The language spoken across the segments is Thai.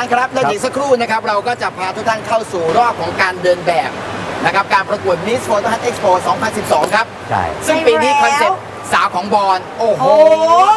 ารย์ครับแล้วอีกสักครู่นะครับเราก็จะพาทุกท่านเข้าสู่รอบของการเดินแบบนะครับการประกวด Miss Photo Hut Expo 2012 ครับ ใช่ ซึ่งปีนี้คอนเซ็ปต์สาวของบอลโอ้โห โอ้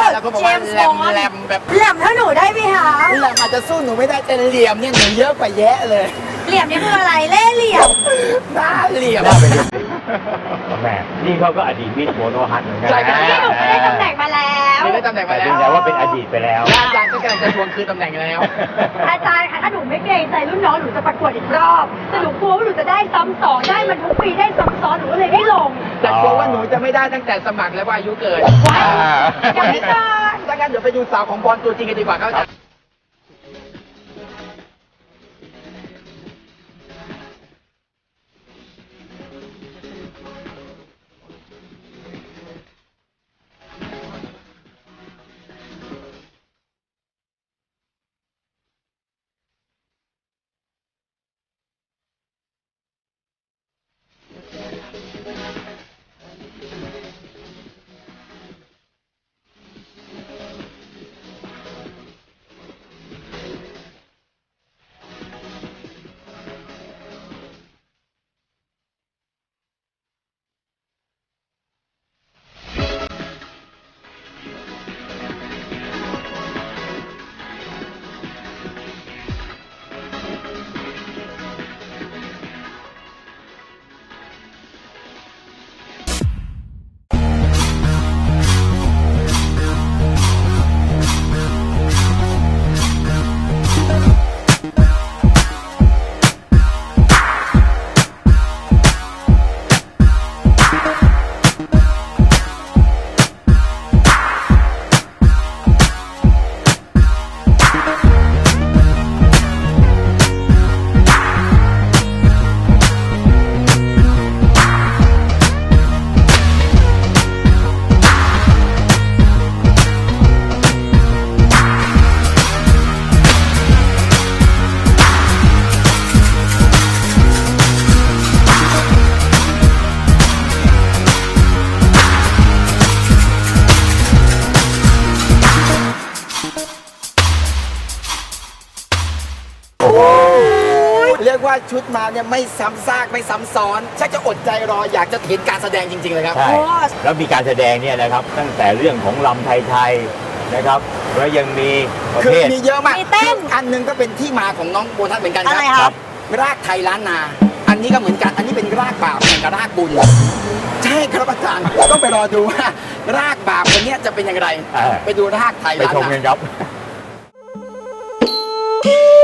แต่แล้วก็บอกว่าเจมส์แหลมบอนด์แหลมแบบเหลี่ยมเท่าหนูได้ไหมคะแหลมอาจจะสู้หนูไม่ได้แต่เหลี่ยมเนี่ยหนูเยอะกว่าแยะเลย เหลี่ยมนี่คืออะไรเล่ห์เหลี่ยมหน้าเหลี่ยมน่าไปดูแม่นี่เขาก็อดีตมิสโมโนฮัทเหมือนกันใช่ครับ นี่หนูไม่ได้ตำแหน่งมาแล้ว ไม่ได้ตำแหน่งแต่มาแล้เพียงวแต่ว่าเป็นอดีตไปแล้วและอาจารย์ก็กำลังจะทวงคืนตำแหน่งแล้ว อาจารย์คะถ้าหนูไม่เกรงใจรุ่นน้องหนูจะประกวดอีกรอบแต่หนูกลัวว่าหนูจะได้ซ้ำสองได้มันทุกปีได้ซ้ำซ้อนหนูก็เลยได้ลงแต่กลัวว่าหนูจะไม่ได้ตั้งแต่สมัครแล้วว่าอายุเกินว้ายอย่าให้เกินถ้างั้นเดี๋ยวไปดูสาวของบอลตัวจริงกันดีกว่าครับอาจารย์ มาเนี่ยไม่ซ้ำซากไม่ซ้ำซ้อนชักจะอดใจรออยากจะเห็นการแสดงจริงๆเลยครับ ใช่โอ้ แล้วมีการแสดงเนี่ยนะครับ ตั้งแต่เรื่องของลำไทยๆนะครับ แล้วยังมีประคือเภท มีเยอะมากมีเต้น คืออันหนึงก็เป็นที่มาของน้องโบทัศน์เหมือนกันคอะไรรัครับรากไทยล้านนา อันนี้ก็เหมือนกัน อันนี้เป็นรากบาปแข่งกับรากบุญ ใช่ครับอาจารย์ต้องไปรอดูว่ารากบาปคนเนี้ยจะเป็นอย่างไรเออไปดูรากไทยไปล้านชมนา กันครับส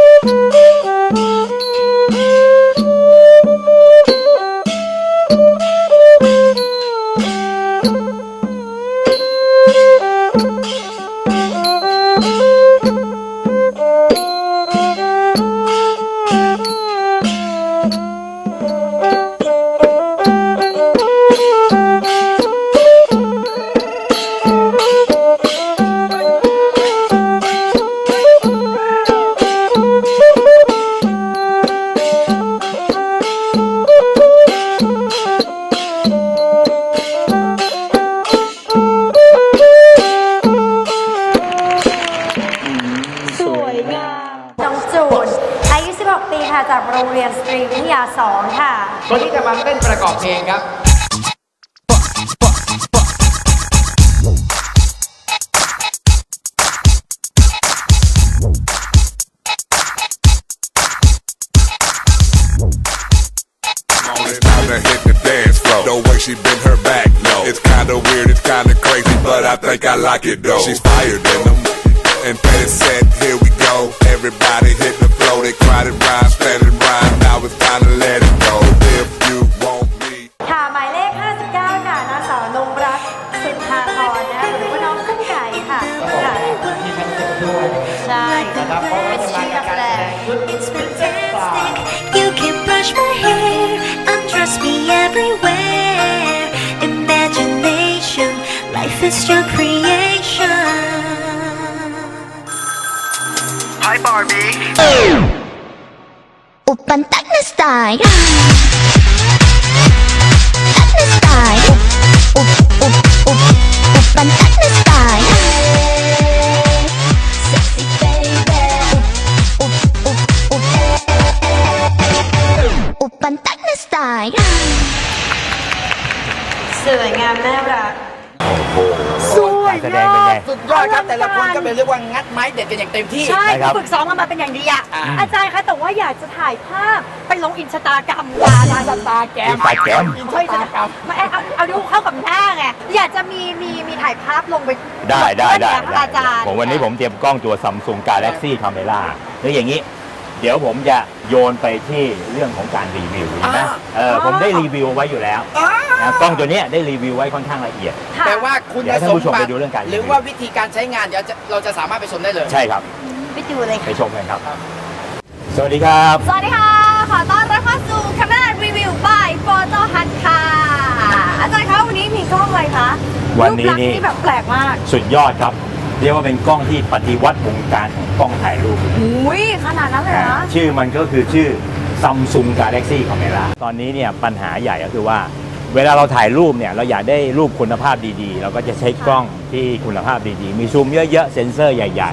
she bend her back, no. It's kinda weird, it's kinda crazy, but I think I like it though. She's fired in them. And Petty said, here we go. Everybody hit the floor. They cried and rhyme, sped and rhyme. Now it's time to let it go. If you want me. ค่ะ หมายเลข 59 ค่ะนางสาวนงรัตน์สุนทาพรนะคะหรือว่าน้องกุ้งไก่ค่ะค่ะ มีคอนเซ็ปต์ด้วย ใช่ นะครับเพราะว่าจะมาจากการแสดงชุด It's fantastic. You can brush my hair, undress me everywhere. It's your creation. Hi, Barbie. Open Tagnas tayo. Up, up, up. Sexy baby. Up, up, up, up. สวยงามน่ารัก 오, ดยอดครับอลังการแต่ละคนก็เป็นเรียกว่างัดไม้เด็ดกันอย่างเต็มที่ ใช่นะครับ ฝึกซ้อมกันมาเป็นอย่างดีอะอ่า อาจารย์คะแต่ว่าอยากจะถ่ายภาพไปลงอินสตาแกรมยาอินสตาแกรม Instagram อินสไม่ตาใช่แกรมมาเอาเอาดูเข้ากับหน้าไงอยากจะมีมีมีถ่ายภาพลงไปได้ได้ได้ลงเนี่ยค่ะอาจารย์ผมวันนี้ผมเตรียมกล้องตัว Samsung Galaxy Camera แล้วอย่างนี้ เดี๋ยวผมจะโยนไปที่เรื่องของการรีวิวนะอ่า เออผมได้รีวิวไว้อยู่แล้วอ่านะกล้องตัวเนี้ยได้รีวิวไว้ค่อนข้างละเอียด ค่ะแต่ว่าคุณเดี๋ยวท่านผู้ชมไปดูเรื่องการรีวิวหรือว่าวิธีการใช้งานเดี๋ยวจะเราจะสามารถไปชมได้เลย ใช่ครับ ไปดูเลยไปค่ะ ชมกันครับ สวัสดีครับ สวัสดีค่ะ ขอต้อนรับเข้าสู่ค a ม e r a Review by Photo Hut ค่ะ อาจารย์คะวันนี้มีกล้องอะไรคะวันนี้นี่ รูปลักษณ์ที่แบบแปลกมาก สุดยอดครับ เรียกว่าเป็นกล้องที่ปฏิวัติวงการของกล้องถ่ายรูปอุ้ยขนาดนั้นเลยเหรอ ชื่อมันก็คือชื่อ Samsung Galaxy Camera ตอนนี้เนี่ยปัญหาใหญ่ก็คือว่า เวลาเราถ่ายรูปเนี่ยเราอยากได้รูปคุณภาพดีๆ เราก็จะใช้กล้องที่คุณภาพดีๆ มีซูมเยอะๆ เซ็นเซอร์ใหญ่ใช่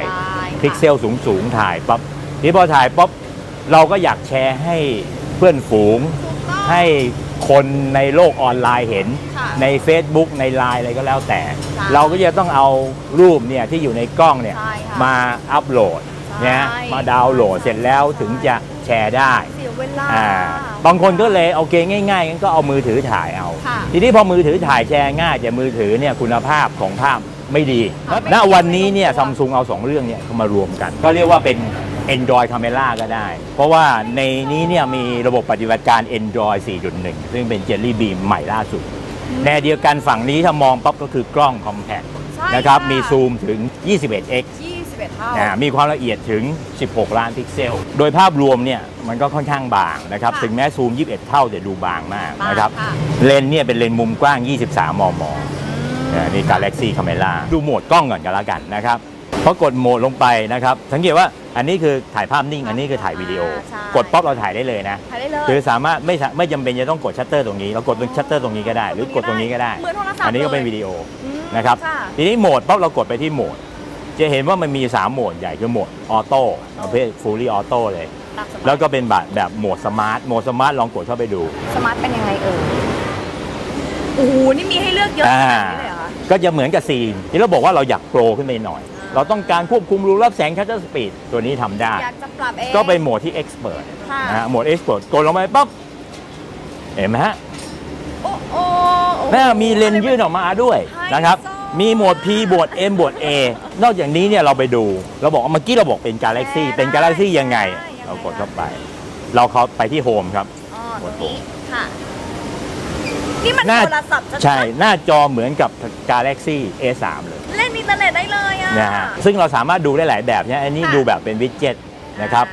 ๆพิกเซลสูงๆ ถ่ายปั๊บทีนี้พอถ่ายปั๊บเราก็อยากแชร์ให้เพื่อนฝูง ให้ คนในโลกออนไลน์เห็น ค่ะใน Facebook ในไลน์อะไรก็แล้วแต่ ใช่เราก็จะต้องเอารูปเนี่ยที่อยู่ในกล้องเนี่ยใช่ค่ะมาอัปโหลดใช่นะมาดาวน์โหลดเสร็จแล้วถึงจะแชร์ได้ เสียเวลา อ่าบางคนก็เลยโอเคง่ายๆงั้นก็เอามือถือถ่ายเอา ค่ะทีนี้พอมือถือถ่ายแชร์ง่ายแต่มือถือเนี่ยคุณภาพของภาพไม่ดีค่ะไม่ณดีวันนี้เนี่ยซัมซุงเอาสองเรื่องเนี่ยเข้ามารวมกัน ก็เรียกว่าเป็น Android Camera ก็ได้ เพราะว่าในนี้เนี่ยมีระบบปฏิบัติการ Android 4.1 ซึ่งเป็น Jelly Bean ใหม่ล่าสุด แนวเดียวกันฝั่งนี้ถ้ามองปั๊บก็คือกล้อง Compact ใช่นะครับ ค่ะ มีซูมถึง 21x 21 เท่า อ่ามีความละเอียดถึง 16 ล้านพิกเซล โดยภาพรวมเนี่ยมันก็ค่อนข้างบางนะครับ ค่ะถึงแม้ซูม 21 เท่าแต่ดูบางมากนะครับ บางค่ะ เลนส์เนี่ยเป็นเลนส์มุมกว้าง 23 มมอ่านี่ Galaxy Camera ดูโหมดกล้องก่อนกันละกันนะครับ พอกดโหมดลงไปนะครับสังเกตว่าอันนี้คือถ่ายภาพนิ่ง อันนี้คือถ่ายวิดีโอ ใช่ กดป๊อปเราถ่ายได้เลยนะถ่ายได้เลยคือสามารถไม่สาไม่จำเป็นจะต้องกดชัตเตอร์ตรงนี้เรากดตรงชัตเตอร์ตรงนี้ก็ได้ หรือกดตรงนี้ก็ได้ เหมือนโทรศัพท์อันนี้ก็เป็นเลยวิดีโออืมนะครับค่ะทีนี้โหมดปั๊บเรากดไปที่โหมด จะเห็นว่ามันมี 3 โหมดใหญ่คือโหมดออโต้ประเภท fully auto เลย ตามสบายแล้วก็เป็นแบบแบบโหมดสมาร์ทโหมดสมาร์ทลองกดเข้าไปดู สมาร์ทเป็นยังไงเอ่ยโอ้โหนี่มีให้เลือกเยอะขอ่านาดนี้เลยเหรอคะ ก็จะเหมือนกับซีนที่เราบอกว่าเราอยากโปรขึ้นไปหน่อย เราต้องการควบคุมรูรับแสงชัตเตอร์สปีดตัวนี้ทำได้ อยากจะปรับเอง ก็เป็นโหมดที่ expert ค่ะ นะฮะโหมด expert กดลงไปปั๊บเห็นไหมฮะโอ้โอ้โอ้ แม่มีเลนส์ยื่นออกมาด้วยไฮโซ นะครับ มีโหมด P โหมด M โหมด A นอกจากนี้เนี่ยเราไปดู เราบอกว่าเมื่อกี้เราบอกเป็น Galaxy เป็น Galaxy ยังไง เรากดเข้าไป เราเข้าไปที่โฮมครับ อ๋อตรงนี้ค่ะ นี่มันหน้าโทรศัพท์ชัดๆใช่หน้าจอเหมือนกับ Galaxy A3 เลย เล่นอินเทอร์เน็ตได้เลยอะ นะฮะซึ่งเราสามารถดูได้หลายแบบเนี่ยอันนี้ค่ะดูแบบเป็นวิดเจ็ตนะครับ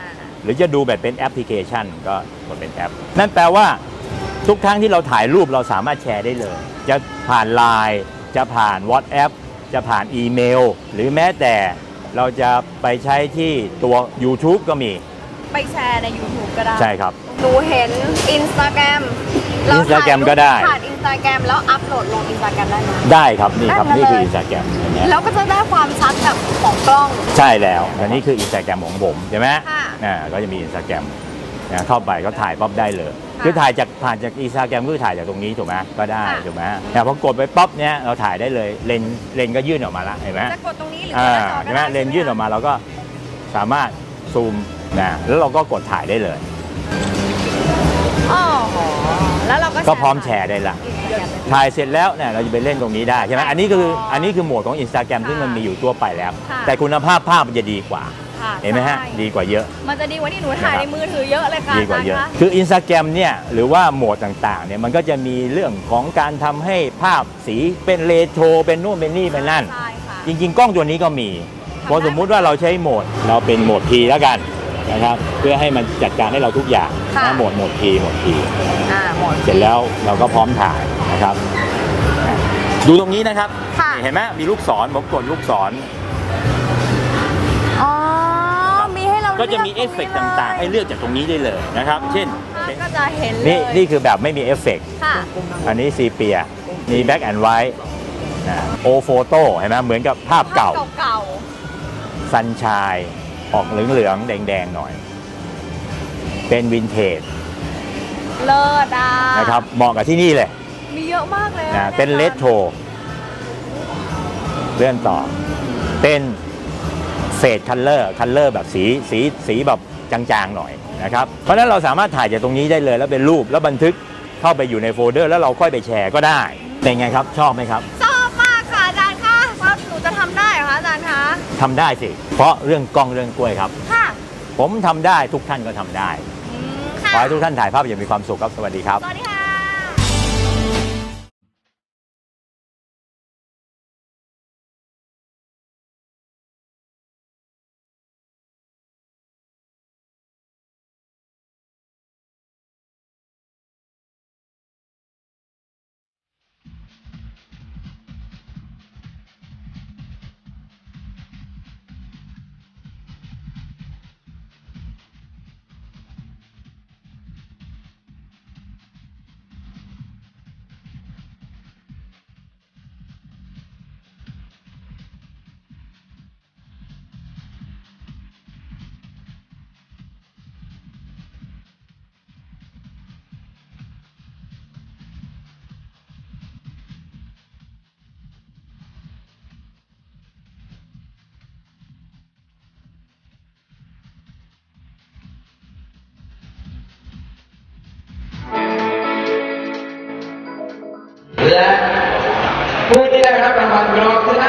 หรือจะดูแบบเป็นแอปพลิเคชันก็กดเป็นแอป นั่นแปลว่าทุกครั้งที่เราถ่ายรูปเราสามารถแชร์ได้เลย จะผ่าน Line จะผ่าน WhatsApp จะผ่านอีเมล หรือแม้แต่เราจะไปใช้ที่ตัว YouTube ก็มี ไปแชร์ใน YouTube ก็ได้ใช่ครับ หนูเห็น Instagram Instagram ก็ได้ ผ่าน Instagram แล้วอัพโหลดลง Instagram ได้ไหม ได้ครับนี่ครับได้นี่คือเลยอินสตาแกรมแล้วก็จะได้ความชัดแบบของกล้อง ใช่แล้วอันนี้คืออินสตาแกรมของผมใช่ไหมค่ะอ่าก็จะมีอินสตาแกรมนะเข้าไปก็ถ่ายป๊อปได้เลยค่ะคือถ่ายจากผ่านจากอินสตาแกรมก็คือถ่ายจากตรงนี้ถูกไหมก็ได้ค่ะ ถูกไหมเนี่ยพอกดไปป๊อปเนี่ยเราถ่ายได้เลยเลนเลนก็ยื่นออกมาละเห็นไหมจะกดตรงนี้หรืออ่าหน้าจอใช่ไหมเลนยื่นออกมาเราก็สามารถซูม นะแล้วเราก็กดถ่ายได้เลย อ๋อแล้วเราก็ก็พร้อมแชร์ได้ละถ่ายเสร็จแล้วเนี่ยเราจะไปเล่นตรงนี้ได้ใช่ไหมอันนี้คืออันนี้คือโหมดของ Instagram ซึ่งมันมีอยู่ทั่วไปแล้ว ค่ะ แต่คุณภาพภาพมันจะดีกว่า ค่ะเห็นไหมฮะ ใช่ดีกว่าเยอะ มันจะดีกว่าที่หนูถ่ายในมือถือเยอะเลยค่ะดีกว่าเยอะ จรคะคือ Instagram เนี่ยหรือว่าโหมดต่างๆเนี่ยมันก็จะมีเรื่องของการทำให้ภาพสีเป็นเรโทรเป็นนู่นเป็นนี่เป็นนั่น ใช่ค่ะ จริงๆ กล้องตัวนี้ก็มี พอสมมุติว่าเราใช้โหมดเราเป็นโหมด P แล้วกัน นะครับ เพื่อให้มันจัดการให้เราทุกอย่างค่ะ นะโหมดโหมด P โหมด P อ่าหมด เสร็จแล้วเราก็พร้อมถ่ายนะครับ ดูตรงนี้นะครับค่ะเห็นไหมมีลูกศรผมกดลูกศร อ๋อ มีให้เราก็จะมีเอฟเฟกต์ต่างๆ ให้เลือกจากตรนี้ได้เลยนะครับ เช่น ก็จะเห็นเลยนี่นี่คือแบบไม่มีเอฟเฟกต์ค่ะ อันนี้ซีเปีย มีแบ็กแอนด์ไวท์โอโฟโต้เห็นไหมเหมือนกับภาพเก่าเก่า ซันชาย ออกเหลืองๆแดงๆหน่อย เป็นวินเทจเลิศอะนะครับเหมาะกับที่นี่เลยมีเยอะมากเลยนะเป็นเลสโทเลื่อนต่อ เป็นเฟดคัลเลอร์คัลเลอร์แบบสีสีสีแบบจางๆหน่อยนะครับเพราะนั้นเราสามารถถ่ายจากตรงนี้ได้เลยแล้วเป็นรูปแล้วบันทึกเข้าไปอยู่ในโฟลเดอร์ แล้วเราค่อยไปแชร์ก็ได้ เป็นไงครับชอบไหมครับ ทำได้สิ เพราะเรื่องกล้องเรื่องกล้วยครับผมทำได้ทุกท่านก็ทำได้ขอให้ทุกท่านถ่ายภาพอย่างมีความสุขครับ สวัสดีครับ สวัสดีค่ะ இடம் நம்ம